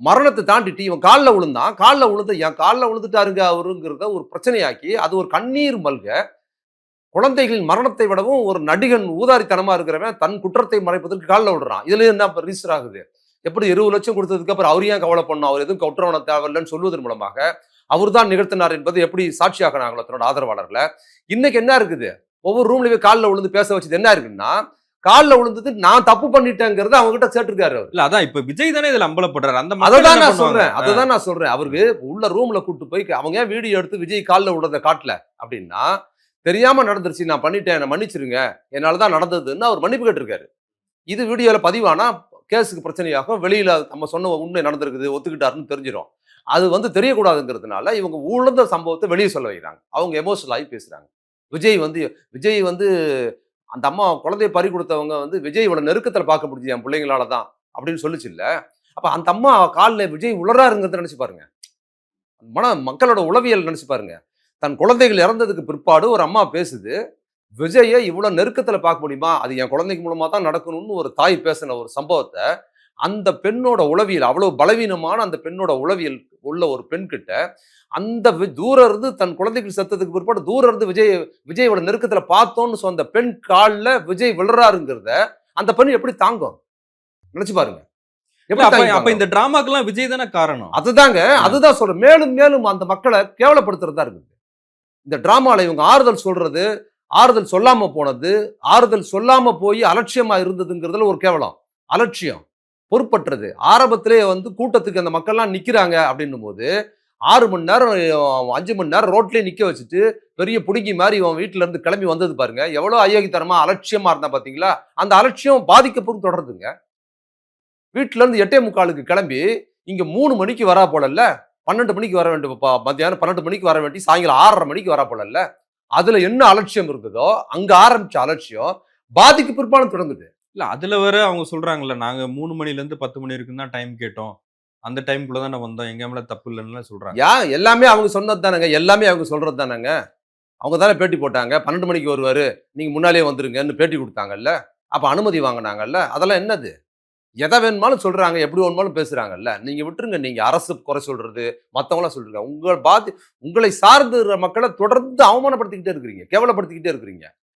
மரணத்தை தாண்டிட்டு இவன் காலில் விழுந்தான். காலில் விழுந்து என் காலில் விழுந்துட்டாருங்க அவருங்கிறத ஒரு பிரச்சனையாக்கி அது ஒரு கண்ணீர் மல்க குழந்தைகளின் மரணத்தை விடவும் ஒரு நடிகன் ஊதாரித்தனமாக இருக்கிறவன் தன் குற்றத்தை மறைப்பதற்கு காலில் விடுறான் இதுல என்ன ரிஜிஸ்டர் ஆகுது? எப்படி இருபது லட்சம் கொடுத்ததுக்கு அப்புறம் அவர் ஏன் கவலை பண்ணும் அவர் எதுவும் குற்றவன தேவையில்லைன்னு சொல்வதன் மூலமாக அவர் தான் நிகழ்த்தினார் என்பது எப்படி சாட்சியாகினாங்களோ தன்னோட ஆதரவாளர்களை. இன்னைக்கு என்ன இருக்குது? ஒவ்வொரு ரூம்லயே காலில் விழுந்து பேச வச்சது என்ன இருக்குன்னா காலில் விழுந்தது நான் தப்பு பண்ணிட்டேங்கிறத அவங்க கிட்ட சேர்த்துருக்காரு அவர். இல்ல அதான் இப்ப விஜய் தானே இதுல அம்பலப்படுறாரு. அந்த அததான் என்ன நான்? சொல்றேன் அததான் நான் சொல்றேன். அவருக்கு உள்ள ரூம்ல கூட்டு போய் அவங்க ஏன் வீடியோ எடுத்து விஜய் காலில் விடுறத காட்டல? அப்படின்னா தெரியாம நடந்துருச்சு நான் பண்ணிட்டேன் என்னை மன்னிச்சிருங்க. என்னாலதான் நடந்ததுன்னு அவர் மன்னிப்பு கேட்டிருக்காரு. இது வீடியோல பதிவானா? கேஸுக்கு பிரச்சனையாகும். வெளியில நம்ம சொன்ன உண்மை நடந்திருக்குது ஒத்துக்கிட்டாருன்னு தெரிஞ்சிடும் அது வந்து தெரியக்கூடாதுங்கிறதுனால இவங்க உழந்த சம்பவத்தை வெளியே சொல்ல வைக்கிறாங்க. அவங்க எமோஷனல் ஆகி பேசுறாங்க. விஜய் வந்து விஜய் வந்து அந்த அம்மா குழந்தைய பறி கொடுத்தவங்க வந்து விஜய் இவ்வளோ நெருக்கத்தில் பார்க்க முடிஞ்சு என் பிள்ளைங்களால தான் அப்படின்னு சொல்லிச்சு இல்லை. அப்போ அந்த அம்மா காலில் விஜய் உளராருங்கிறத நினச்சி பாருங்க. மன மக்களோட உளவியல் நினச்சி பாருங்க. தன் குழந்தைகள் இறந்ததுக்கு பிற்பாடு ஒரு அம்மா பேசுது விஜயை இவ்வளோ நெருக்கத்தில் பார்க்க முடியுமா? அது என் குழந்தைக்கு மூலமாக தான் நடக்கணும்னு ஒரு தாய் பேசின ஒரு சம்பவத்தை அந்த பெண்ணோட உளவியல் அவ்வளவு பலவீனமான அந்த பெண்ணோட உளவியல் உள்ள ஒரு பெண் கிட்ட அந்த தூரம் இருந்து தன் குழந்தைகள் செத்ததுக்கு பிற்பாடு தூரம் இருந்து விஜய் விஜயோட நெருக்கத்துல பார்த்தோன்னு சொன்ன பெண் காலில் விஜய் விழுறாருங்கிறத அந்த பெண் எப்படி தாங்கும்? நினைச்சு பாருங்க. அப்ப? இந்த டிராமாக்கெல்லாம் விஜய் தானே காரணம்? அதுதாங்க அதுதான் சொல்றேன். மேலும் மேலும் அந்த மக்களை கேவலப்படுத்துறதா இருக்குது. இந்த டிராமால இவங்க ஆறுதல் சொல்றது ஆறுதல் சொல்லாம போனது ஆறுதல் சொல்லாம போய் அலட்சியமா இருந்ததுங்கிறதுல ஒரு கேவலம். அலட்சியம். பொறுப்பற்றது. ஆரம்பத்திலே வந்து கூட்டத்துக்கு அந்த மக்கள்லாம் நிற்கிறாங்க அப்படின்னும் போது ஆறு மணி நேரம் அஞ்சு மணி நேரம் ரோட்லேயே நிற்க வச்சுட்டு பெரிய பிடுங்கி மாதிரி இவன் வீட்டுல இருந்து கிளம்பி வந்தது பாருங்க. எவ்வளோ அயோக்கித்தனமா அலட்சியமா இருந்தா பார்த்தீங்களா அந்த அலட்சியம் பாதிக்கப்படும் தொடருதுங்க. வீட்டிலேருந்து எட்டே முக்காலுக்கு கிளம்பி இங்க மூணு மணிக்கு வரா போலல்ல பன்னெண்டு மணிக்கு வர வேண்டும் ப- மத்தியானம் பன்னெண்டு மணிக்கு வர வேண்டி சாயங்காலம் ஆறரை மணிக்கு வரா போலல்ல. அதுல என்ன அலட்சியம் இருக்குதோ அங்க ஆரம்பிச்ச அலட்சியம் பாதிக்கு பிற்பாலும் தொடங்குது இல்ல அதுல வேற அவங்க சொல்றாங்கல்ல நாங்க மூணு மணிலேருந்து பத்து மணி வரைக்கும் தான் டைம் கேட்டோம். அந்த டைம்குள்ள தானே வந்தோம். எங்க மேல தப்பு இல்லைன்னு சொல்றாங்க. யா எல்லாமே அவங்க சொன்னது தானேங்க. எல்லாமே அவங்க சொல்றது தானேங்க. அவங்க தானே பேட்டி போட்டாங்க. பன்னெண்டு மணிக்கு வருவாரு. நீங்க முன்னாலே வந்துருங்கன்னு பேட்டி கொடுத்தாங்கல்ல. அப்ப அனுமதி வாங்கினாங்கல்ல. அதெல்லாம் என்னது? எதை வேணுமாலும் சொல்றாங்க. எப்படி வேணுமாலும் பேசுறாங்கல்ல. நீங்க விட்டுருங்க. நீங்க அரசு குறை சொல்றது மற்றவங்களாம் சொல்றீங்க உங்கள் பாதி உங்களை சார்ந்த மக்களை தொடர்ந்து அவமானப்படுத்திக்கிட்டே இருக்கிறீங்க. கேவலப்படுத்திக்கிட்டே இருக்கிறீங்க.